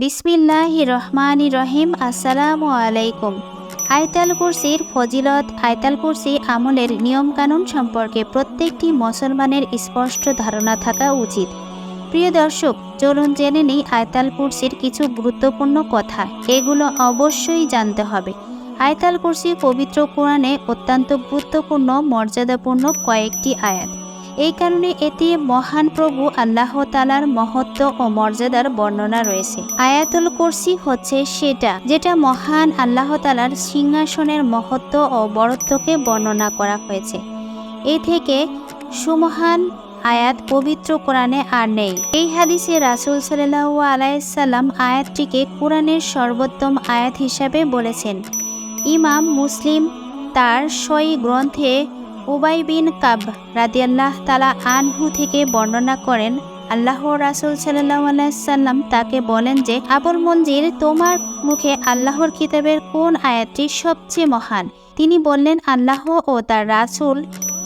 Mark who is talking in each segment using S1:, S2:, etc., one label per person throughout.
S1: বিসমিল্লাহ রহমান রহিম আসসালামু আলাইকুম। আয়তাল কুরসির ফজিলত আয়তাল কুরসি আমলের নিয়মকানুন সম্পর্কে প্রত্যেকটি মুসলমানের স্পষ্ট ধারণা থাকা উচিত। প্রিয় দর্শক, চলুন জেনে নিই আয়তাল কুরসির কিছু গুরুত্বপূর্ণ কথা। এগুলো অবশ্যই জানতে হবে। আয়তাল কুরসি পবিত্র কোরআনে অত্যন্ত গুরুত্বপূর্ণ, মর্যাদাপূর্ণ কয়েকটি আয়াত। এই কারণে এতে মহান প্রভু আল্লাহ তালার মহত্ব ও মর্যাদার বর্ণনা রয়েছে। আয়াতুল কুরসি হচ্ছে সেটা, যেটা মহান আল্লাহ তালার সিংহাসনের মহত্ব ও বরত্বকে বর্ণনা করা হয়েছে। এ থেকে সুমহান আয়াত পবিত্র কোরআনে আর নেই। এই হাদিসে রাসুল সাল্লাহ আলাইসাল্লাম আয়াতটিকে কোরআনের সর্বোত্তম আয়াত হিসাবে বলেছেন। ইমাম মুসলিম তার সই গ্রন্থে উবাই বিন কাব রাদিয়াল্লাহ তালা আনহু থেকে বর্ণনা করেন, আল্লাহ রাসুল আলাইসাল্লাম তাকে বলেন যে, আবুল মঞ্জির তোমার মুখে আল্লাহর কিতাবের কোন আয়াতটি সবচেয়ে মহান? তিনি বললেন, আল্লাহ ও তার রাসুল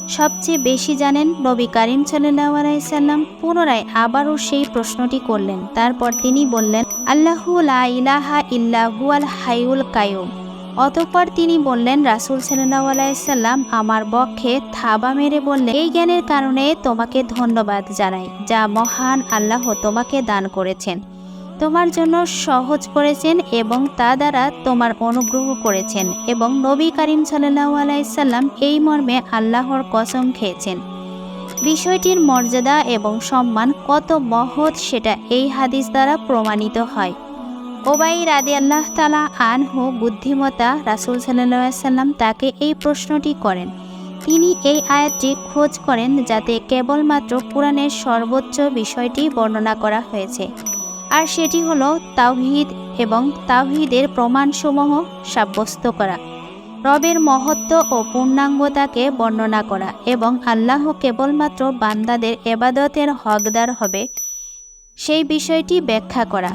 S1: সবচেয়ে বেশি জানেন নবী করিম সাল্লাহ আলাইসাল্লাম পুনরায় আবারও সেই প্রশ্নটি করলেন। তারপর তিনি বললেন, আল্লাহু লা ইলাহা ইল্লাহু আল হাইউল কায়ুম অতঃপর তিনি বললেন, রাসুল সাল্লাহ আমার বক্ষে থাবা মেরে বললেন, এই জ্ঞানের কারণে তোমাকে ধন্যবাদ জানাই, যা মহান আল্লাহ তোমাকে দান করেছেন। তোমার জন্য সহজ করেছেন এবং তা দ্বারা তোমার অনুগ্রহ করেছেন এবং নবী করিম সাল্লাহ আলাইসাল্লাম এই মর্মে আল্লাহর কসম খেয়েছেন। বিষয়টির মর্যাদা এবং সম্মান কত মহৎ সেটা এই হাদিস দ্বারা প্রমাণিত হয়। ওবাই রাদি আল্লাহ তালা আনহু বুদ্ধিমতা রাসুল সাল্লাম তাকে এই প্রশ্নটি করেন। তিনি এই আয়াতটি খোঁজ করেন যাতে কেবলমাত্র পুরাণের সর্বোচ্চ বিষয়টি বর্ণনা করা হয়েছে। আর সেটি হল তাওহিদ এবং তাওহিদের প্রমাণসমূহ সাব্যস্ত করা, রবের মহত্ব ও পূর্ণাঙ্গতাকে বর্ণনা করা এবং আল্লাহ কেবলমাত্র বান্দাদের এবাদতের হকদার হবে, সেই বিষয়টি ব্যাখ্যা করা।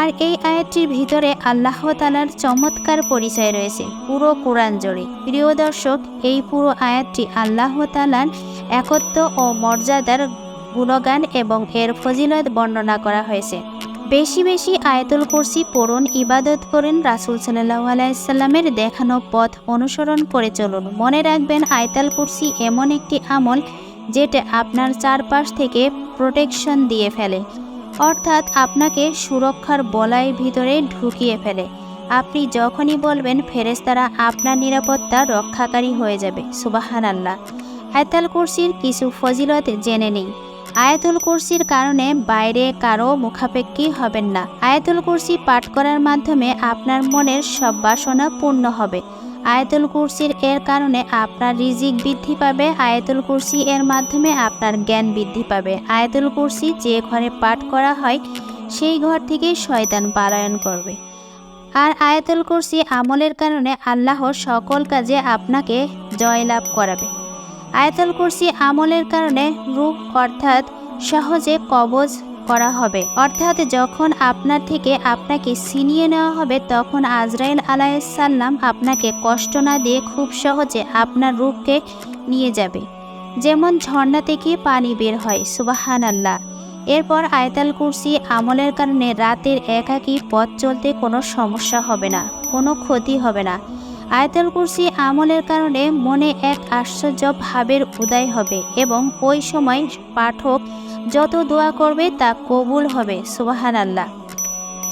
S1: আর এই আয়াতটির ভিতরে আল্লাহ তালার চমৎকার পরিচয় রয়েছে, পুরো কোরআন জুড়ে। প্রিয় দর্শক, এই পুরো আয়াতটি আল্লাহ তালার একত্ব ও মর্যাদার গুণগান এবং এর ফজিলত বর্ণনা করা হয়েছে। বেশি বেশি আয়াতুল কুরসি পড়ুন, ইবাদত করেন রাসুল সাল্লাহ আলাইসাল্লামের দেখানো পথ অনুসরণ করে চলুন। মনে রাখবেন, আয়তাল কুরসি এমন একটি আমল যেটা আপনার চারপাশ থেকে প্রোটেকশন দিয়ে ফেলে। অর্থাৎ আপনাকে সুরক্ষার বলয় ভিতরে ঢুকিয়ে ফেলে। আপনি যখনই বলবেন ফেরেস্তারা আপনার নিরাপত্তা রক্ষাকারী হয়ে যাবে। সুবাহান আল্লাহ আয়তাল কুরসির কিছু ফজিলত জেনে নিই। আয়াতুল কুরসির কারণে বাইরে কারও মুখাপেক্ষী হবেন না। আয়াতুল কুরসি পাঠ করার মাধ্যমে আপনার মনের সব বাসনা পূর্ণ হবে। আয়াতুল কুরসির এর কারণে আপনার রিজিক বৃদ্ধি পাবে, আয়াতুল কুরসি এর মাধ্যমে আপনার জ্ঞান বৃদ্ধি পাবে। আয়াতুল কুরসি যে ঘরে পাঠ করা হয়, সেই ঘর থেকেই শয়তান পালায়ন করবে। আর আয়াতুল কুরসি আমলের কারণে আল্লাহ সকল কাজে আপনাকে জয়লাভ করাবে। আয়াতুল কুরসি আমলের কারণে রূপ অর্থাৎ সহজে কবজ করা হবে। অর্থাৎ যখন আপনার থেকে আপনাকে ছিনিয়ে নেওয়া হবে, তখন আজরাইল আলাইসাল্লাম আপনাকে কষ্ট না দিয়ে খুব সহজে আপনার রূপকে নিয়ে যাবে। যেমন ঝর্ণা থেকে পানি বের হয় সুবাহান আল্লাহ এরপর আয়তাল কুরসি আমলের কারণে রাতের একাকী পথ চলতে কোনো সমস্যা হবে না, কোনো ক্ষতি হবে না। আয়তাল কুরসি আমলের কারণে মনে এক আশ্চর্য ভাবের উদয় হবে এবং ওই সময় পাঠক যত দোয়া করবে তা কবুল হবে সুবাহান আল্লাহ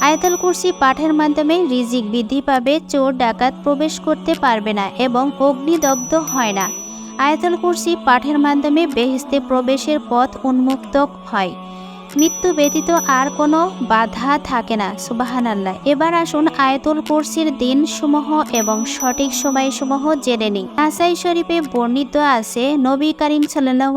S1: আয়তাল কুরসি পাঠের মাধ্যমে রিজিক বৃদ্ধি পাবে, চোর ডাকাত প্রবেশ করতে পারবে না এবং অগ্নিদগ্ধ হয় না। আয়তাল কুরসি পাঠের মাধ্যমে বেহেস্তে প্রবেশের পথ উন্মুক্ত হয়। মৃত্যু ব্যতীত আর কোনো বাধা থাকে না সুবাহান আল্লাহ এবার আসুন আয়তুল কুরসির দিন সমূহ এবং সঠিক সময়সমূহ জেনে নিই। আসাই শরীফে বর্ণিত আছে, নবী করিম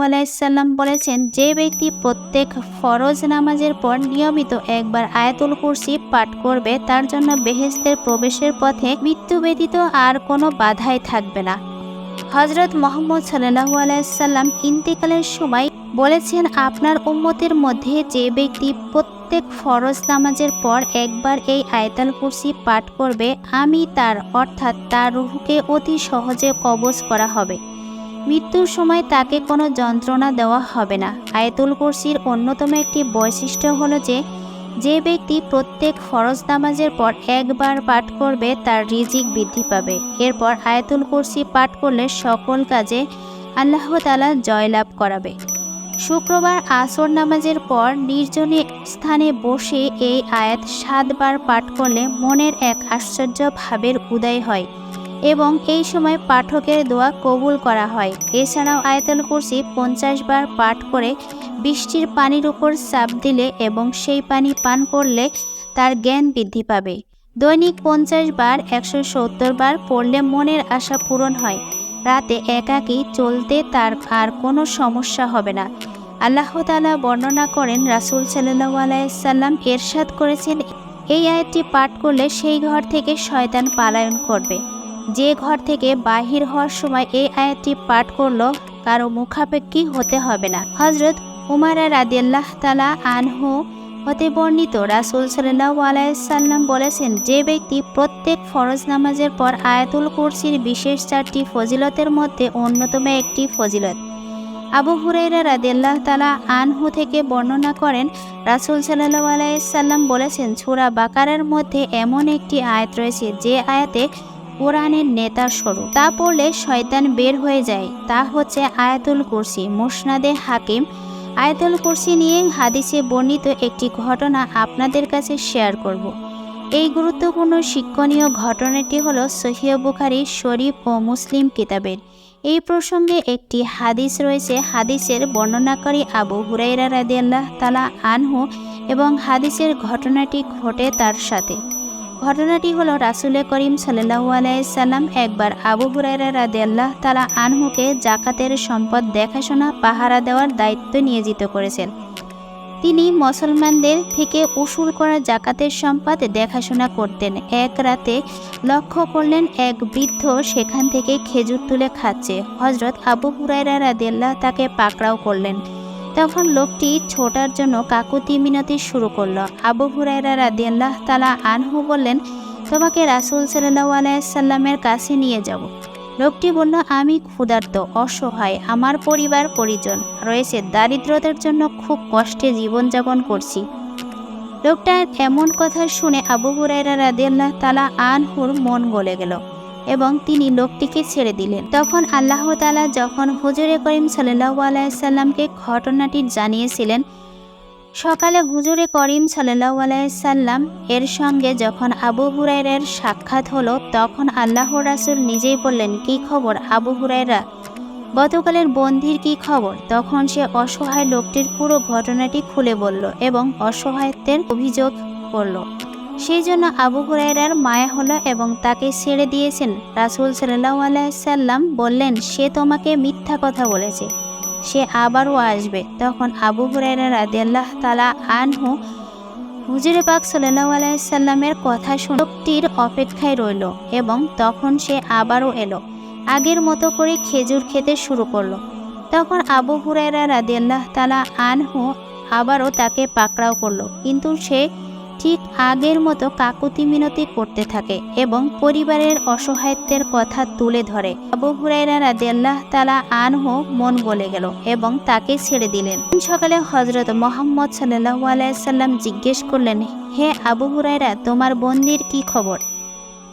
S1: আলাইসাল্লাম বলেছেন, যে ব্যক্তি প্রত্যেক ফরজ নামাজের পর নিয়মিত একবার আয়াতুল কুরসি পাঠ করবে, তার জন্য বেহেস্তের প্রবেশের পথে মৃত্যু ব্যতীত আর কোনো বাধাই থাকবে না। হজরত মোহাম্মদ সাল্লাহু আলাইসাল্লাম ইন্তেকালের সময় বলেছেন, আপনার উম্মতের মধ্যে যে ব্যক্তি প্রত্যেক ফরজ নামাজের পর একবার এই আয়তাল কুরসি পাঠ করবে, আমি তার, অর্থাৎ তার রুহুকে অতি সহজে কবজ করা হবে। মৃত্যুর সময় তাকে কোনো যন্ত্রণা দেওয়া হবে না। আয়তুল কুরসির অন্যতম একটি বৈশিষ্ট্য হলো যে যে ব্যক্তি প্রত্যেক ফরজ নামাজের পর একবার পাঠ করবে, তার রিজিক বৃদ্ধি পাবে। এরপর আয়াতুল কুরসি পাঠ করলে সকল কাজে আল্লাহ তালা জয়লাভ করাবে। শুক্রবার আসর নামাজের পর নির্জনে স্থানে বসে এই আয়াত সাতবার পাঠ করলে মনের এক আশ্চর্য ভাবের উদয় হয়। এবং এই সময় পাঠকের দোয়া কবুল করা হয়। এছাড়াও আয়াতুল কুরসি পঞ্চাশ বার পাঠ করে বৃষ্টির পানির উপর চাপ দিলে এবং সেই পানি পান করলে তার জ্ঞান বৃদ্ধি পাবে। দৈনিক পঞ্চাশ বার, একশো সত্তর বার পড়লে মনের আশা পূরণ হয়। রাতে একাকী চলতে তার আর কোনো সমস্যা হবে না। আল্লাহ তালা বর্ণনা করেন, রাসুল সাল্লাহ এরশাদ করেছেন, এই আয়াতটি পাঠ করলে সেই ঘর থেকে শয়তান পালায়ন করবে। যে ঘর থেকে বাহির হওয়ার সময় এই আয়াতটি পাঠ করল, কারও মুখাপেক্ষী হতে হবে না। হজরত উমারা রাদিয়াল্লাহ তালা আনহু হতে বর্ণিত রাসুল সাল্লাহ আলাইসাল্লাম বলেছেন, যে ব্যক্তি প্রত্যেক ফরজ নামাজের পর আয়াতুল কুরসির বিশেষ চারটি ফজিলতের মধ্যে অন্যতম একটি ফজিলত। আবু হুরাইরা রাদিয়াল্লাহ তালা আনহু থেকে বর্ণনা করেন, রাসুল সাল্লাহ আলাইসাল্লাম বলেছেন ছুরা বাকারের মধ্যে এমন একটি আয়াত রয়েছে, যে আয়াতে কোরআনের নেতার স্বরূপ। তা পড়লে শয়তান বের হয়ে যায়। তা হচ্ছে আয়াতুল কুরসি। মুসনাদে হাকিম। আয়াতুল কুরসি নিয়ে হাদিসে বর্ণিত একটি ঘটনা আপনাদের কাছে শেয়ার করব। এই গুরুত্বপূর্ণ শিক্ষণীয় ঘটনাটি হলো সহিহ বুখারি, শরীফ ও মুসলিম কিতাবের। এই প্রসঙ্গে একটি হাদিস রয়েছে। হাদিসের বর্ণনাকারী আবু হুরাইরা রাদিয়াল্লাহ তালা আনহু এবং হাদিসের ঘটনাটি ঘটে তার সাথে। ঘটনাটি হলো রাসুলে করিম সাল্লাহু আলাইসাল্লাম একবার আবু হুরাইরা রাদিয়াল্লাহ তালা আনহুকে জাকাতের সম্পদ দেখাশোনা, পাহারা দেওয়ার দায়িত্ব নিয়োজিত করেছেন। তিনি মুসলমানদের থেকে উসুল করা জাকাতের সম্পদ দেখাশোনা করতেন। এক রাতে লক্ষ্য করলেন এক বৃদ্ধ সেখান থেকে খেজুর তুলে খাচ্ছে। হজরত আবু হুরাইরা রাদিয়াল্লাহ তাকে পাকড়াও করলেন। তখন লোকটি ছোটার জন্য কাকুতি মিনতি শুরু করল। আবু হুরাইরা রাদিয়াল্লাহ তালা আনহু বললেন, তোমাকে রাসুল সাল্লাহ আলাইসাল্লামের কাছে নিয়ে যাব। লোকটি বলল, আমি ক্ষুধার্ত, অসহায়, আমার পরিবার পরিজন, রয়েছে দারিদ্রতার জন্য খুব কষ্টে জীবনযাপন করছি। লোকটার এমন কথা শুনে আবু হুরাইরা রাদিয়াল্লাহ তালা আনহুর মন গলে গেল। এবং তিনি লোকটিকে ছেড়ে দিলেন। তখন আল্লাহ তালা যখন হুজুরে করিম সাল্লাহ আলাইসাল্লামকে ঘটনাটি জানিয়েছিলেন, সকালে হুজুরে করিম সাল্লাহ আলাইসাল্লাম এর সঙ্গে যখন আবু হুরাইরের সাক্ষাৎ হলো, তখন আল্লাহ রাসুল নিজেই বললেন, কি খবর আবু হুরাইরা গতকালের বন্ধির কি খবর? তখন সে অসহায় লোকটির পুরো ঘটনাটি খুলে বলল এবং অসহায়ত্বের অভিযোগ করল। সেই জন্য আবু হুরাইরার মায়া হলো এবং তাকে ছেড়ে দিয়েছেন রাসুল সাল্লাহ আলাইসাল্লাম বললেন, সে তোমাকে মিথ্যা কথা বলেছে। সে আবারও আসবে। তখন আবু হুরাইরা রাদিয়াল্লাহ তালা আনহু হুজুরে পাক সাল্লাহ আলাইসাল্লামের কথা শুনে অপেক্ষায় রইল এবং তখন সে আবারও এলো। আগের মতো করে খেজুর খেতে শুরু করল। তখন আবু হুরাইরা রাদিয়াল্লাহ তালা আনহু আবারও তাকে পাকড়াও করল, কিন্তু সে ঠিক আগের মতো কাকুতি মিনতি করতে থাকে এবং পরিবারের অসহায়ত্বের কথা তুলে ধরে। আবু হুরাইরা রাদিয়াল্লাহ তালা আনহু মন গলে গেল এবং তাকে ছেড়ে দিলেন। সকালে হজরত মোহাম্মদ সাল্লাহ আলাইসাল্লাম জিজ্ঞেস করলেন, হে আবু হুরাইরা তোমার বন্দির কি খবর?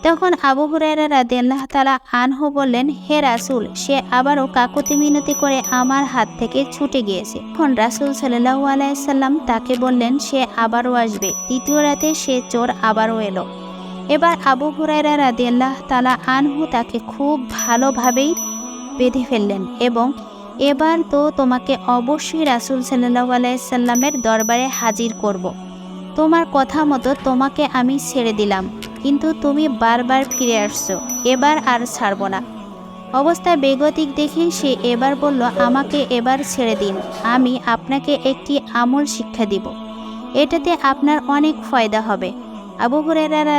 S1: তখন আবু হুরাইরা রাদিয়াল্লাহ তালা আনহু বললেন, হে রাসুল, সে আবারও কাকুতি মিনতি করে আমার হাত থেকে ছুটে গিয়েছে। তখন রাসুল সাল্লাহ আলাইসাল্লাম তাকে বললেন, সে আবারও আসবে। দ্বিতীয় রাতে সে চোর আবারও এলো। এবার আবু হুরাইরা রাদিয়াল্লাহ তালা আনহু তাকে খুব ভালোভাবেই বেঁধে ফেললেন এবং এবার তো তোমাকে অবশ্যই রাসুল সাল্লাহ আলাইসাল্লামের দরবারে হাজির করব। তোমার কথা মতো তোমাকে আমি ছেড়ে দিলাম। কিন্তু তুমি বারবার ফিরে আসছো, এবার আর ছাড়ব না। অবস্থা বেগতিক দেখে সে এবার বলল, আমাকে এবার ছেড়ে দিন, আমি আপনাকে একটি আমল শিক্ষা দিব। এটাতে আপনার অনেক ফয়দা হবে। আবু হুরেরা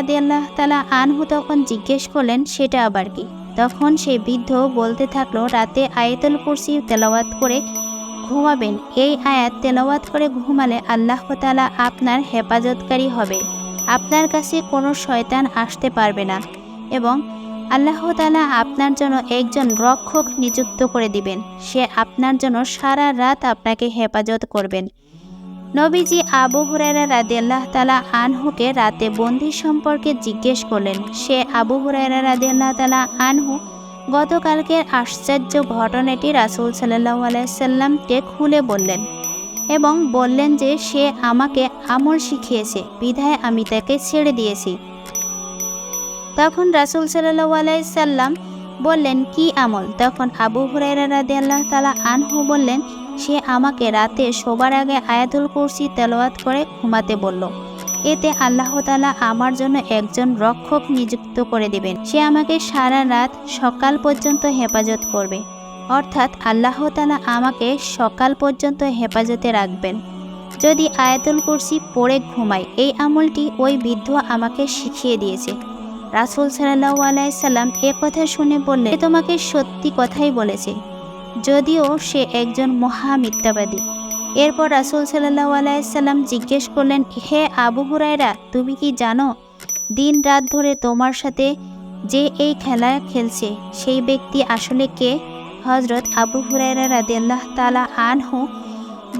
S1: তালা আনহু তখন জিজ্ঞেস করলেন, সেটা আবার কি? তখন সে বৃদ্ধ বলতে থাকল, রাতে আয়াতুল কুরসি তেলাওয়াত করে ঘুমাবেন। এই আয়াত তেলাওয়াত করে ঘুমালে আল্লাহ তালা আপনার হেফাজতকারী হবে। আপনার কাছে কোনো শয়তান আসতে পারবে না এবং আল্লাহ তালা আপনার জন্য একজন রক্ষক নিযুক্ত করে দিবেন। সে আপনার জন্য সারা রাত আপনাকে হেফাজত করবেন। নবীজি আবু হুরায়রা রাদিয়াল্লাহ তালা আনহুকে রাতে বন্দি সম্পর্কে জিজ্ঞেস করলেন। সে আবু হুরায়রা রাদিয়াল্লাহ তালা আনহু গতকালকের আশ্চর্য ঘটনাটি রাসুল সাল্লাহ আলাইসাল্লামকে খুলে বললেন। এবং বললেন যে সে আমাকে আমল শিখিয়েছে, বিধায় আমি তাকে ছেড়ে দিয়েছি। তখন রাসুল সাল্লাহ আলাইসাল্লাম বললেন, কি আমল? তখন আবু হুরাইরা রাদি আল্লাহ তালা আনহু বললেন, সে আমাকে রাতে শোবার আগে আয়াতুল কুরসি তেলাওয়াত করে ঘুমাতে বলল। এতে আল্লাহ তালা আমার জন্য একজন রক্ষক নিযুক্ত করে দেবেন। সে আমাকে সারা রাত সকাল পর্যন্ত হেফাজত করবে। অর্থাৎ আল্লাহ তালা আমাকে সকাল পর্যন্ত হেফাজতে রাখবেন। যদি আয়াতুল কুরসি পড়ে ঘুমাই, এই আমলটি ওই বৃদ্ধ আমাকে শিখিয়ে দিয়েছে। রাসুল সাল্লাহ আলাইসাল্লাম এ কথা শুনে বললে তোমাকে সত্যি কথাই বলেছে, যদিও সে একজন মহা মিথ্যাবাদী। এরপর রাসুল সাল্লাহ আলাইসাল্লাম জিজ্ঞেস করলেন, হে আবু হুরায়রা, তুমি কি জানো, দিন রাত ধরে তোমার সাথে যে এই খেলা খেলছে, সেই ব্যক্তি আসলে কে? হজরত আবু হুরায়রা রাদিয়াল্লাহ তালা আনহু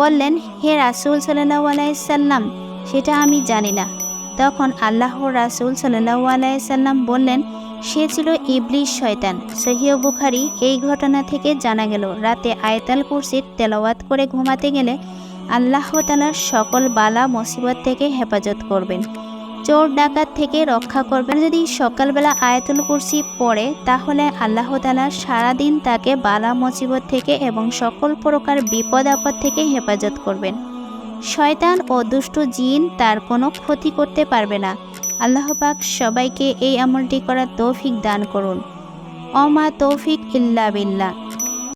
S1: বললেন, হে রাসুল সাল্লাহ আলাইসাল্লাম সেটা আমি জানি না। তখন আল্লাহ রাসুল সাল্লাহ আলাইসাল্লাম বললেন, সে ছিল ইবলিশ শয়তান। সহিয় বুখারি এই ঘটনা থেকে জানা গেল, রাতে আয়তাল কুরসির তেলাওয়াত করে ঘুমাতে গেলে আল্লাহ তালার সকল বালা মুসিবত থেকে হেফাজত করবেন। চোর ডাকাত থেকে রক্ষা করবেন যদি সকালবেলা আয়াতুল কুরসি পড়ে, তাহলে আল্লাহ তালা সারাদিন তাকে বালা মুসিবত থেকে এবং সকল প্রকার বিপদ আপদ থেকে হেফাজত করবেন। শয়তান ও দুষ্ট জিন তার কোনো ক্ষতি করতে পারবে না। আল্লাহ পাক সবাইকে এই আমলটি করার তৌফিক দান করুন। অমা তৌফিক ইল্লা বিল্লাহ।